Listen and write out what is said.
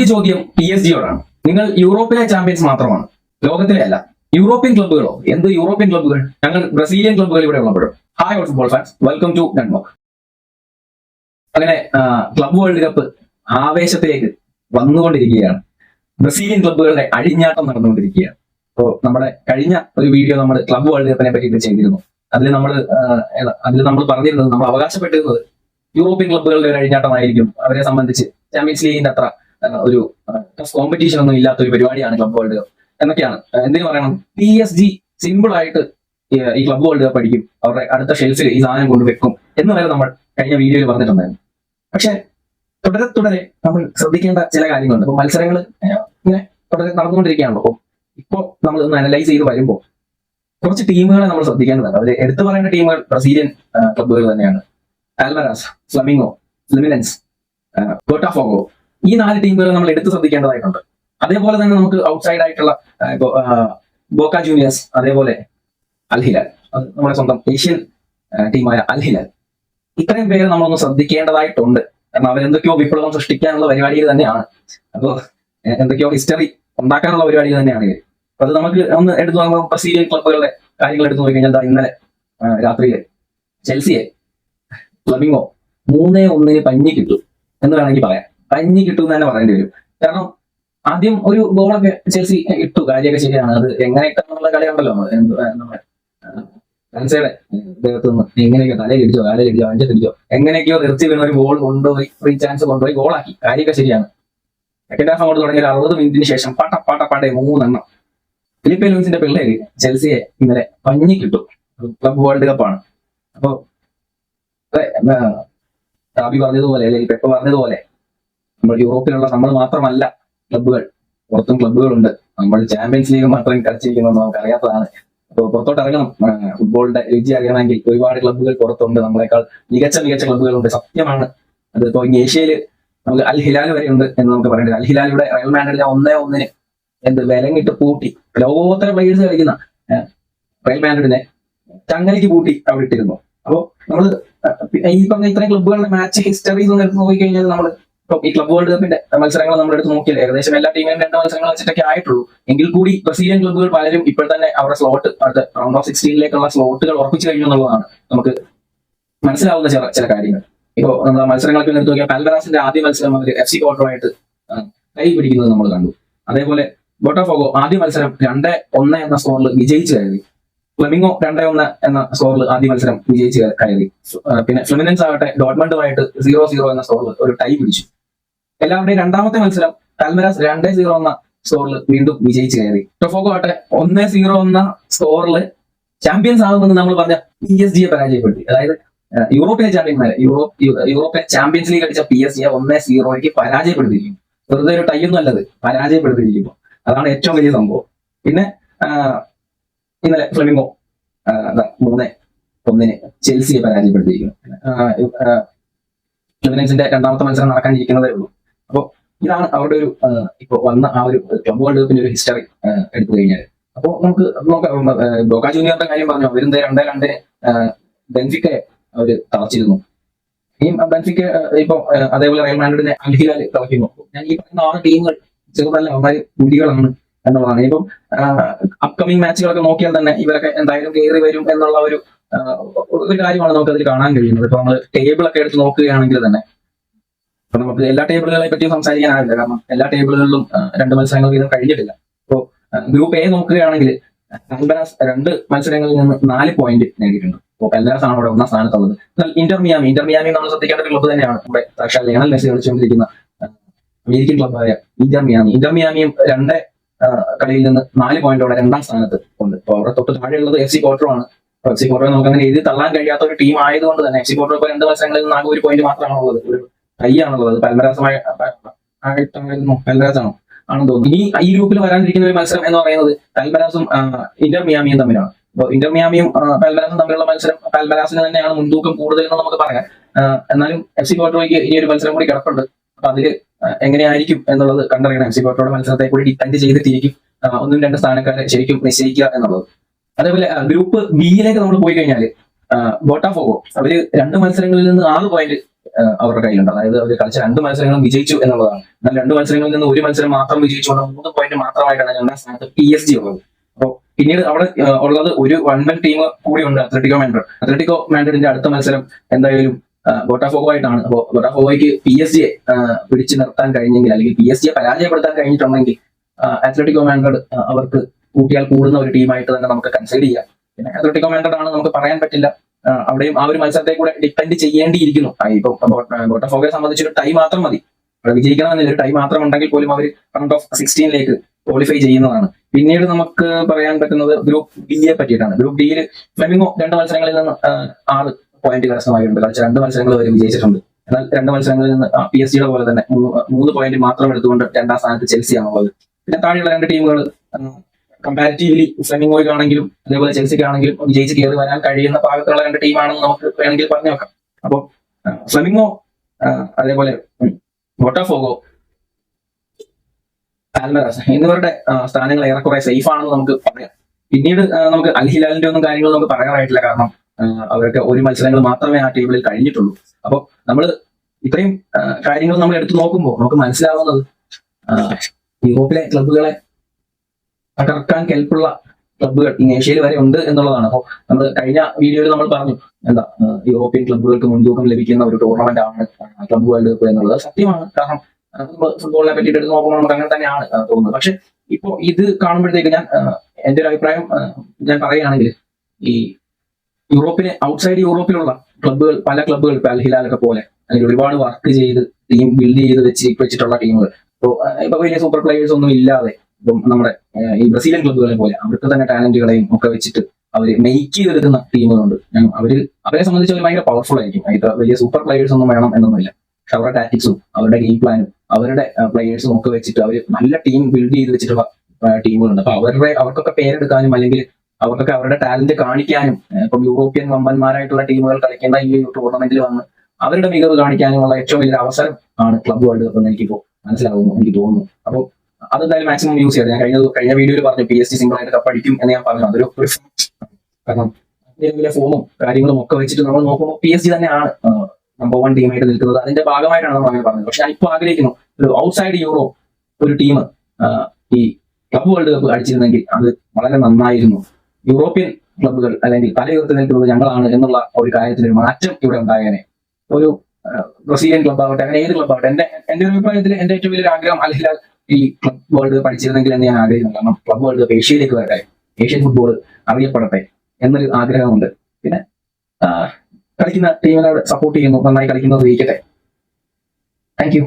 ആദ്യ ചോദ്യം P S ജിയോടാണ്. നിങ്ങൾ യൂറോപ്പിലെ ചാമ്പ്യൻസ് മാത്രമാണ്. ലോകത്തിലെ അല്ല. യൂറോപ്യൻ ക്ലബ്ബുകളോ? എന്ത് യൂറോപ്യൻ ക്ലബ്ബുകൾ? ഞങ്ങൾ ബ്രസീലിയൻ ക്ലബ്ബുകൾ ഇവിടെ ഉള്ളപ്പോഴും hi all football fans welcome to ഡെൻമോക്ക് അങ്ങനെ ക്ലബ് വേൾഡ് കപ്പ് ആവേശത്തിലേക്ക് വന്നുകൊണ്ടിരിക്കുകയാണ്. ബ്രസീലിയൻ ക്ലബ്ബുകളുടെ അഴിഞ്ഞാട്ടം നടന്നുകൊണ്ടിരിക്കുകയാണ്. അപ്പോൾ നമ്മുടെ കഴിഞ്ഞ ഒരു വീഡിയോ നമ്മൾ ക്ലബ് വേൾഡ് കപ്പിനെ പറ്റിയിട്ട് ചെയ്തിരുന്നു. അതിൽ നമ്മൾ അതിൽ നമ്മൾ പറഞ്ഞിരുന്നത് നമ്മൾ അവകാശപ്പെട്ടിരുന്നത് യൂറോപ്യൻ ക്ലബ്ബുകളുടെ ഒരു അഴിഞ്ഞാട്ടമായിരിക്കും അവരെ സംബന്ധിച്ച് ചാമ്പ്യൻസ് ലീഗിന്റെ അത്ര ഒരു ടഫ് കോമ്പറ്റീഷൻ ഒന്നും ഇല്ലാത്ത ഒരു പരിപാടിയാണ് ക്ലബ് വേൾഡ് കപ്പ് എന്നൊക്കെയാണ്. എന്തിനു പറയണം? പി എസ് ജി സിമ്പിൾ ആയിട്ട് ഈ ക്ലബ് വേൾഡ് കപ്പ് അടിക്കും. അവരുടെ അടുത്ത ഷെൽഫിൽ ഈ സാധനം കൊണ്ട് വെക്കും എന്ന് വരെ നമ്മൾ കഴിഞ്ഞ വീഡിയോയിൽ പറഞ്ഞിട്ടുണ്ടായിരുന്നു. പക്ഷെ തുടരെ തുടരെ നമ്മൾ ശ്രദ്ധിക്കേണ്ട ചില കാര്യങ്ങളുണ്ട്. അപ്പൊ മത്സരങ്ങൾ ഇങ്ങനെ തുടരെ നടന്നുകൊണ്ടിരിക്കുകയാണല്ലോ. അപ്പോൾ നമ്മൾ ഒന്ന് അനലൈസ് ചെയ്ത് വരുമ്പോൾ കുറച്ച് ടീമുകളെ നമ്മൾ ശ്രദ്ധിക്കേണ്ടതുണ്ട് അവർ എടുത്തു പറയേണ്ട ടീമുകൾ ബ്രസീലിയൻ ക്ലബ്ബുകൾ തന്നെയാണ്. ആൽമറാസ് ഫ്ലമിംഗോ ഫ്ലിമിനൻസ് ബോട്ടാഫോഗോ ഈ നാല് ടീമുകൾ നമ്മൾ എടുത്ത് ശ്രദ്ധിക്കേണ്ടതായിട്ടുണ്ട്. അതേപോലെ തന്നെ നമുക്ക് ഔട്ട്സൈഡ് ആയിട്ടുള്ള ബോക്ക ജൂനിയേഴ്സ് അതേപോലെ അൽഹിലാൽ അത് നമ്മുടെ സ്വന്തം ഏഷ്യൻ ടീമായ അൽഹിലാൽ ഇത്രയും പേര് നമ്മളൊന്ന് ശ്രദ്ധിക്കേണ്ടതായിട്ടുണ്ട്. കാരണം അവരെന്തൊക്കെയോ വിപ്ലവം സൃഷ്ടിക്കാനുള്ള പരിപാടിയിൽ തന്നെയാണ്. അപ്പോൾ എന്തൊക്കെയോ ഹിസ്റ്ററി ഉണ്ടാക്കാനുള്ള പരിപാടിയിൽ തന്നെയാണ് ഇവർ അപ്പൊ അത് നമുക്ക് ഒന്ന് എടുത്തു നോക്കുമ്പോൾ ബ്രസീലിയൻ ക്ലബുകളുടെ കാര്യങ്ങൾ എടുത്തു നോക്കി കഴിഞ്ഞാൽ ഇന്നലെ രാത്രിയിൽ ചെൽസിയെ ഫ്ലമിങ്ങോ മൂന്നേ ഒന്നിന് പഞ്ഞി കിട്ടും എന്ന് വേണമെങ്കിൽ പറയാം. പഞ്ഞി കിട്ടും തന്നെ പറയേണ്ടി വരും. കാരണം ആദ്യം ഒരു ഗോളൊക്കെ ചെൽസി ഇട്ടു കാര്യമൊക്കെ ശരിയാണ്. അത് എങ്ങനെ ഇട്ടെന്നുള്ള കളി ഉണ്ടല്ലോ നമ്മുടെ ഫ്രാൻസയുടെ ദേഹത്ത് നിന്ന് എങ്ങനെയൊക്കെ തലയിലിടിച്ചോ കാലയിലിടിച്ചോ എങ്ങനെയൊക്കെയോ നിർത്തി വീണ ഒരു ഗോൾ കൊണ്ടുപോയി ഫ്രീ ചാൻസ് കൊണ്ടുപോയി ഗോളാക്കി കാര്യമൊക്കെ ശരിയാണ്. സെക്കൻഡ് ഹാഫ് അങ്ങോട്ട് തുടങ്ങിയ അറുപത് മിനിറ്റിന് ശേഷം പാട്ട പാട്ട പാട്ടെ മൂന്നെണ്ണം. ഫിലിപ്പ് ലൂൻസിന്റെ പിള്ളേര് ചെൽസിയെ ഇന്നലെ പഞ്ഞി കിട്ടും. ക്ലബ് വേൾഡ് കപ്പാണ് അപ്പോ ടാബി പറഞ്ഞതുപോലെ അല്ലെങ്കിൽ പെപ്പ പറഞ്ഞതുപോലെ നമ്മൾ യൂറോപ്പിലുള്ള നമ്മൾ മാത്രമല്ല ക്ലബ്ബുകൾ. പുറത്തും ക്ലബ്ബുകളുണ്ട്. നമ്മൾ ചാമ്പ്യൻസ് ലീഗ് മാത്രം കളിച്ചിരിക്കുന്നത് നമുക്ക് അറിയാത്തതാണ് അപ്പോൾ പുറത്തോട്ട് ഇറങ്ങണം ഫുട്ബോളിന്റെ രുചി അറിയണമെങ്കിൽ ഒരുപാട് ക്ലബ്ബുകൾ പുറത്തുണ്ട്. നമ്മളെക്കാൾ മികച്ച മികച്ച ക്ലബ്ബുകളുണ്ട്. സത്യമാണ്. അത് ഇപ്പോൾ ഏഷ്യയിൽ നമുക്ക് അൽ ഹിലാൽ വരെ ഉണ്ട് എന്ന് നമുക്ക് പറയേണ്ടത് അൽ ഹിലാലിയുടെ റയൽ മാൻഡ്രിഡിലെ ഒന്നേ ഒന്നിന് എന്ത് വിലങ്ങിട്ട് പൂട്ടി. ലോകോത്തര പ്ലേയേഴ്സ് കളിക്കുന്ന റയൽ മാൻഡ്രിഡിനെ ചങ്ങലയ്ക്ക് പൂട്ടി അവിടെ ഇട്ടിരുന്നു. അപ്പോൾ നമ്മൾ ഈ പറഞ്ഞ ഇത്രയും ക്ലബ്ബുകളുടെ മാച്ച് ഹിസ്റ്ററി നോക്കി കഴിഞ്ഞാൽ നമ്മൾ ഇപ്പം ഈ ക്ലബ് വേൾഡ് കപ്പിന്റെ മത്സരങ്ങൾ നമ്മൾ എടുത്ത് നോക്കിയാൽ ഏകദേശം എല്ലാ ടീമിലും രണ്ട് മത്സരങ്ങൾ വെച്ചിട്ടൊക്കെ ആയിട്ടുള്ളൂ. എങ്കിൽ കൂടി ബ്രസീലിയൻ ക്ലബ്ബുകൾ പലരും ഇപ്പോൾ തന്നെ അവരുടെ സ്ലോട്ട് അടുത്ത റൗണ്ട് ഓഫ് സിക്സ്റ്റീനിലേക്കുള്ള സ്ലോട്ടുകൾ ഉറപ്പിച്ചു കഴിഞ്ഞു എന്നുള്ളതാണ് നമുക്ക് മനസ്സിലാവുന്ന ചില ചില കാര്യങ്ങൾ. ഇപ്പോൾ നമ്മൾ മത്സരങ്ങളൊക്കെ എടുത്ത് നോക്കിയാൽ പാൽബറാസിന്റെ ആദ്യ മത്സരം അവർ എഫ് സി ക്വാർട്ടറുമായിട്ട് കൈ പിടിക്കുന്നത് നമ്മൾ കണ്ടു. അതേപോലെ ബോട്ടോഫോഗോ ആദ്യ മത്സരം രണ്ട് ഒന്ന് എന്ന സ്കോറിൽ വിജയിച്ചു കയറി. ഫ്ലെമിങ്ങോ രണ്ടേ ഒന്ന് എന്ന സ്കോറിൽ ആദ്യ മത്സരം വിജയിച്ച് കയറി. പിന്നെ ഫ്ലെമിനൻസ് ആവട്ടെ ഡോട്ട്മണ്ടുമായിട്ട് സീറോ സീറോ എന്ന സ്കോറിൽ ഒരു ടൈ പിടിച്ചു. എല്ലാവരുടെയും രണ്ടാമത്തെ മത്സരം കാൽമരാസ് രണ്ടേ സീറോ എന്ന സ്കോറിൽ വീണ്ടും വിജയിച്ചു കയറി. ടൊഫോക്കോ ആട്ടെ ഒന്നേ സീറോ എന്ന സ്കോറിൽ ചാമ്പ്യൻസ് ആകുമെന്ന് നമ്മൾ പറഞ്ഞ പി എസ് ജിയെ പരാജയപ്പെടുത്തി. അതായത് യൂറോപ്യൻ ചാമ്പ്യന്മാരെ യൂറോപ്പ് യൂറോപ്യൻ ചാമ്പ്യൻസ് ലീഗ് അടിച്ച പി എസ് ജിയെ ഒന്നേ സീറോയ്ക്ക് പരാജയപ്പെടുത്തിയിരിക്കും വെറുതെ ഒരു ടൈ ഒന്നും അല്ലത് പരാജയപ്പെടുത്തിയിരിക്കുമ്പോൾ അതാണ് ഏറ്റവും വലിയ സംഭവം. പിന്നെ ഇന്നലെ ഫ്ലെമിംഗോ മൂന്നേ ഒന്നിന് ചെൽസിയെ പരാജയപ്പെടുത്തിയിരിക്കുന്നു. ഫ്ലെമിനൻസിന്റെ രണ്ടാമത്തെ മത്സരം നടക്കാനിരിക്കുന്നതേ ഉള്ളൂ. അപ്പോൾ ഇതാണ് അവരുടെ ഒരു ഇപ്പൊ വന്ന ആ ഒരു ക്ലബ് വേൾഡ് കപ്പിന്റെ ഒരു ഹിസ്റ്ററി എടുത്തു കഴിഞ്ഞാൽ അപ്പോൾ നമുക്ക് നോക്കാം ബോക്ക ജൂനിയറിന്റെ കാര്യം പറഞ്ഞു? അവരും രണ്ടേ രണ്ടേ ബെൻഫിക്കയെ അവർ തളച്ചിരുന്നു. ഈ ബെൻഫിക്ക ഇപ്പൊ അതേപോലെ റയൽ മാൻഡ്രിഡിനെ അൽഹിലാൽ തളയ്ക്കുന്നു. ഞാൻ ഈ പറയുന്ന ആറ് ടീമുകൾ ചെറുതല്ല വളരെ പുലികളാണ് എന്നുള്ളതാണ്. ഇപ്പം അപ്കമിങ് മാച്ചുകളൊക്കെ നോക്കിയാൽ തന്നെ ഇവരൊക്കെ എന്തായാലും കയറി വരും എന്നുള്ള ഒരു ഒരു കാര്യമാണ് നമുക്ക് അതിൽ കാണാൻ കഴിയുന്നത്. ഇപ്പൊ നമ്മൾ ടേബിൾ ഒക്കെ എടുത്ത് നോക്കുകയാണെങ്കിൽ തന്നെ ഇപ്പൊ നമുക്ക് എല്ലാ ടേബിളുകളെ പറ്റിയും സംസാരിക്കാനാവില്ല കാരണം എല്ലാ ടേബിളുകളിലും രണ്ട് മത്സരങ്ങൾ വീതം കഴിഞ്ഞിട്ടില്ല. അപ്പോൾ ഗ്രൂപ്പ് എ നോക്കുകയാണെങ്കിൽ കാൽബരാസ് രണ്ട് മത്സരങ്ങളിൽ നിന്ന് നാല് പോയിന്റ് നേടിയിട്ടുണ്ട്. അപ്പോൾ എല്ലാ ആണ് അവിടെ ഒന്നാം സ്ഥാനത്തുള്ളത്. എന്നാൽ ഇന്റർ മിയാമി ഇന്റർ മിയാമി നമ്മൾ ശ്രദ്ധിക്കേണ്ട ക്ലബ്ബ് തന്നെയാണ്. നമ്മുടെ സാക്ഷാൽ ലേണൽ മെസ്സി കളിച്ചുകൊണ്ടിരിക്കുന്ന അമേരിക്കൻ ക്ലബ്ബായ ഇന്റർ മിയാമി. ഇന്റർ മിയാമിയും രണ്ട് കളിയിൽ നിന്ന് നാല് പോയിന്റോടെ രണ്ടാം സ്ഥാനത്ത് ഉണ്ട്. അപ്പോൾ അവിടെ തൊട്ട് താഴെയുള്ളത് എഫ് സി ആണ്. എഫ് സി ക്വാർട്ടർ നമുക്ക് അങ്ങനെ എഴുതി തള്ളാൻ കഴിയാത്ത ഒരു ടീം ആയതുകൊണ്ട് തന്നെ എഫ് സി ക്വാർട്ടർ ഇപ്പോൾ രണ്ട് മത്സരങ്ങളിൽ നിന്ന് ആകെ ഒരു പോയിന്റ് മാത്രമാണ് ഉള്ളത് ഒരു കൈ ആണുള്ളത് പൽമരാസമായി ആയിട്ടായിരുന്നു പൽമരാസാണോ ആണെന്ന് തോന്നുന്നു. ഇനി ഈ ഗ്രൂപ്പിൽ വരാനിരിക്കുന്ന ഒരു മത്സരം എന്ന് പറയുന്നത് പൽമരാസും ഇന്റർ മിയാമിയും തമ്മിലാണ്. അപ്പോൾ ഇന്റർ മിയാമിയും ആ, പൽമരാസും തമ്മിലുള്ള മത്സരം പൽമരാസിന് തന്നെയാണ് മുൻതൂക്കം കൂടുതൽ എന്ന് നമുക്ക് പറയാം. എന്നാലും എഫ് സി പോട്ടോയ്ക്ക് ഇനി ഒരു മത്സരം കൂടി കിടപ്പുണ്ട്. അപ്പൊ അതിൽ എങ്ങനെയായിരിക്കും എന്നുള്ളത് കണ്ടറിയണം. എഫ് സി പോട്ടോയുടെ മത്സരത്തെ കൂടി ഡിപ്പെൻഡ് ചെയ്തിട്ടിരിക്കും. ഒന്നും രണ്ട് സ്ഥാനക്കാരെ ശരിക്കും നിശ്ചയിക്കുക എന്നുള്ളത്. അതേപോലെ ഗ്രൂപ്പ് ബിയിലേക്ക് നമ്മൾ പോയി കഴിഞ്ഞാൽ ബോട്ടാഫോഗോ അവർ രണ്ട് മത്സരങ്ങളിൽ നിന്ന് ആറ് പോയിന്റ് അവരുടെ കയ്യിലുണ്ട്. അതായത് അവർ കളിച്ച രണ്ട് മത്സരങ്ങളും വിജയിച്ചു എന്നുള്ളതാണ്. എന്നാൽ രണ്ട് മത്സരങ്ങളിൽ നിന്ന് ഒരു മത്സരം മാത്രം വിജയിച്ചുകൊണ്ട് മൂന്ന് പോയിന്റ് മാത്രമായിട്ടാണ് രണ്ടാം സ്ഥാനത്ത് പി എസ് ജി ഉള്ളത്. അപ്പോൾ പിന്നീട് അവിടെ ഉള്ളത് ഒരു വൺ വൺ ടീം കൂടി ഉണ്ട് അത്ലറ്റിക്കോ മാൻഡ്രഡ് അത്ലറ്റിക്കോ മാൻഡ്രഡിന്റെ അടുത്ത മത്സരം എന്തായാലും ബോട്ടാഫോഗോ ആയിട്ടാണ്. അപ്പോൾ ബോട്ടാഫോഗോയ്ക്ക് പി എസ് ജിയെ പിടിച്ചു നിർത്താൻ കഴിഞ്ഞെങ്കിൽ അല്ലെങ്കിൽ പി എസ് ജിയെ പരാജയപ്പെടുത്താൻ കഴിഞ്ഞിട്ടുണ്ടെങ്കിൽ അത്ലറ്റിക്കോ മാൻഡ്രഡ് അവർക്ക് കൂട്ടിയാൽ കൂടുന്ന ഒരു ടീമായിട്ട് തന്നെ നമുക്ക് കൺസിഡർ ചെയ്യാം. പിന്നെ അത്ലറ്റിക്കോ മാൻഡ്രിഡ് ആണ് നമുക്ക് പറയാൻ പറ്റില്ല. അവിടെയും ആ ഒരു മത്സരത്തെ കൂടെ ഡിപ്പെൻഡ് ചെയ്യേണ്ടിയിരിക്കുന്നു. ഇപ്പൊ സംബന്ധിച്ച് ഒരു ടൈ മാത്രം മതി. അവിടെ വിജയിക്കണമെന്നില്ല ഒരു ടൈ മാത്രം ഉണ്ടെങ്കിൽ പോലും അവർ റൗണ്ട് ഓഫ് സിക്സ്റ്റീനിലേക്ക് ക്വാളിഫൈ ചെയ്യുന്നതാണ്. പിന്നീട് നമുക്ക് പറയാൻ പറ്റുന്നത് ഗ്രൂപ്പ് ഡിയെ പറ്റിയിട്ടാണ്. ഗ്രൂപ്പ് ഡിയിൽ ഫ്ലെമിംഗോ രണ്ട് മത്സരങ്ങളിൽ നിന്ന് ആറ് പോയിന്റ് കരസ്ഥമായിട്ടുണ്ട് കളിച്ച രണ്ട് മത്സരങ്ങൾ വരെ വിജയിച്ചിട്ടുണ്ട്. എന്നാൽ രണ്ട് മത്സരങ്ങളിൽ നിന്ന് പി എസ് ജിയുടെ പോലെ തന്നെ മൂന്ന് പോയിന്റ് മാത്രം എടുത്തുകൊണ്ട് രണ്ടാം സ്ഥാനത്ത് ചെൽസിയാണുള്ളത് പിന്നെ താഴെയുള്ള രണ്ട് ടീമുകൾ കമ്പാരിറ്റീവ്ലി ഫ്ലെമിംഗോയ്ക്കാണെങ്കിലും അതേപോലെ ചെൽസിക്കാണെങ്കിലും വിജയിച്ച് കയറി വരാൻ കഴിയുന്ന പാകത്തുള്ള രണ്ട് ടീമാണെന്ന് നമുക്ക് വേണമെങ്കിൽ പറഞ്ഞു വെക്കാം. അപ്പോൾ ഫ്ലെമിംഗോ അതേപോലെ ബോട്ടാഫോഗോ ആൽമറാസ് എന്നിവരുടെ സ്ഥാനങ്ങൾ ഏറെക്കുറെ സേഫ് ആണെന്ന് നമുക്ക് പറയാം. പിന്നീട് നമുക്ക് അൽഹിലാലിന്റെ ഒന്നും കാര്യങ്ങൾ നമുക്ക് പറയാനായിട്ടില്ല. കാരണം അവർക്ക് ഒരു മത്സരങ്ങൾ മാത്രമേ ആ ടീമിൽ കഴിഞ്ഞിട്ടുള്ളൂ. അപ്പോൾ നമ്മൾ ഇത്രയും കാര്യങ്ങൾ നമ്മൾ എടുത്തു നോക്കുമ്പോൾ നമുക്ക് മനസ്സിലാവുന്നത് യൂറോപ്പിലെ ക്ലബ്ബുകളെ തകർക്കാൻ കെൽപ്പുള്ള ക്ലബ്ബുകൾ ഇന്ന് ഏഷ്യയിൽ വരെ ഉണ്ട് എന്നുള്ളതാണ്. അപ്പോൾ നമ്മൾ കഴിഞ്ഞ വീഡിയോയിൽ നമ്മൾ പറഞ്ഞു എന്താ യൂറോപ്യൻ ക്ലബ്ബുകൾക്ക് മുൻതൂക്കം ലഭിക്കുന്ന ഒരു ടൂർണമെന്റ് ആണ് ക്ലബ്ബ് വേൾഡ് കപ്പ് എന്നുള്ളത്. സത്യമാണ്. കാരണം ഫുട്ബോളിനെ പറ്റിയിട്ട് എടുത്ത് നോക്കുമ്പോൾ നമുക്ക് അങ്ങനെ തന്നെയാണ് തോന്നുന്നത്. പക്ഷെ ഇപ്പോ ഇത് കാണുമ്പോഴത്തേക്ക് ഞാൻ എന്റെ ഒരു അഭിപ്രായം ഞാൻ പറയുകയാണെങ്കിൽ ഈ യൂറോപ്പിന് ഔട്ട്സൈഡ് യൂറോപ്പിലുള്ള ക്ലബ്ബുകൾ പല ക്ലബ്ബുകൾ ഇപ്പൊ അൽ ഹിലാലൊക്കെ പോലെ അല്ലെങ്കിൽ ഒരുപാട് വർക്ക് ചെയ്ത് ടീം ബിൽഡ് ചെയ്ത് വെച്ച് വെച്ചിട്ടുള്ള ടീമുകൾ ഇപ്പൊ ഇപ്പൊ വലിയ സൂപ്പർ പ്ലേയേഴ്സ് ഒന്നും ഇല്ലാതെ ഇപ്പം നമ്മുടെ ഈ ബ്രസീലിയൻ ക്ലബ്ബുകളെ പോലെ അവർക്ക് തന്നെ ടാലന്റുകളെയും ഒക്കെ വെച്ചിട്ട് അവർ മെയ്ക്ക് ചെയ്തെടുക്കുന്ന ടീമുകളുണ്ട് അവർ അവരെ സംബന്ധിച്ച് അവർ ഭയങ്കര പവർഫുൾ ആയിരിക്കും. ഇത്ര വലിയ സൂപ്പർ പ്ലേയേഴ്സ് ഒന്നും വേണം എന്നൊന്നുമില്ല. പക്ഷെ അവരുടെ ടാറ്റിക്സും അവരുടെ ഗെയിം പ്ലാനും അവരുടെ പ്ലേയേഴ്സും ഒക്കെ വെച്ചിട്ട് അവർ നല്ല ടീം ബിൽഡ് ചെയ്ത് വെച്ചിട്ടുള്ള ടീമുകളുണ്ട് അപ്പൊ അവരുടെ അവർക്കൊക്കെ പേരെടുക്കാനും അല്ലെങ്കിൽ അവർക്കൊക്കെ അവരുടെ ടാലന്റ് കാണിക്കാനും ഇപ്പം യൂറോപ്യൻ വമ്പന്മാരായിട്ടുള്ള ടീമുകൾ കളിക്കേണ്ട ഈ ടൂർണമെന്റിൽ വന്ന് അവരുടെ മികവ് കാണിക്കാനുമുള്ള ഏറ്റവും വലിയ അവസരം ആണ് ക്ലബ് വേൾഡ് കപ്പ് എന്ന് എനിക്കിപ്പോ മനസ്സിലാവുന്നു എനിക്ക് തോന്നുന്നു. അപ്പോൾ അതെന്തായാലും മാക്സിമം യൂസ് ചെയ്യാം. ഞാൻ കഴിഞ്ഞ കഴിഞ്ഞ വീഡിയോയിൽ പറഞ്ഞു പി എസ് ടി സിംഗിൾ ആയിട്ട് കപ്പടിക്കും എന്ന് ഞാൻ പറഞ്ഞു. അതൊരു കാരണം നിലവിലെ ഫോമും കാര്യങ്ങളും ഒക്കെ വെച്ചിട്ട് നമ്മൾ നോക്കുമ്പോൾ പി എസ് ജി തന്നെയാണ് നമ്പർ വൺ ടീമായിട്ട് നിൽക്കുന്നത്. അതിന്റെ ഭാഗമായിട്ടാണ് നമ്മൾ അങ്ങനെ പറഞ്ഞത്. പക്ഷെ ഞാൻ ഇപ്പോൾ ആഗ്രഹിക്കുന്നു ഒരു ഔട്ട്സൈഡ് യൂറോപ്പ് ഒരു ടീം ഈ ക്ലബ് വേൾഡ് കപ്പ് അടിച്ചിരുന്നെങ്കിൽ അത് വളരെ നന്നായിരുന്നു. യൂറോപ്യൻ ക്ലബ്ബുകൾ അല്ലെങ്കിൽ തലയുയർത്തി നിൽക്കുന്നത് ഞങ്ങളാണ് എന്നുള്ള ഒരു കാര്യത്തിൽ ഒരു മാറ്റം ഇവിടെ ഉണ്ടായേനെ. ഒരു ബ്രസീലിയൻ ക്ലബ് ആവട്ടെ അങ്ങനെ ഏത് ക്ലബ് ആവട്ടെ എന്റെ എന്റെ ഒരു അഭിപ്രായത്തിൽ എന്റെ ഏറ്റവും വലിയൊരു ആഗ്രഹം ഹിലാൽ ഈ ക്ലബ് വേൾഡ് പഠിച്ചിരുന്നെങ്കിൽ എന്ന് ഞാൻ ആഗ്രഹിക്കുന്നു കാരണം ക്ലബ് വേൾഡ് കപ്പ് ഏഷ്യയിലേക്ക് വരട്ടെ ഏഷ്യൻ ഫുട്ബോൾ അറിയപ്പെടട്ടെ എന്നൊരു ആഗ്രഹമുണ്ട്. പിന്നെ കളിക്കുന്ന ടീമിനോട് സപ്പോർട്ട് ചെയ്യുന്നു നന്നായി കളിക്കുന്നത് ജയിക്കട്ടെ. Thank you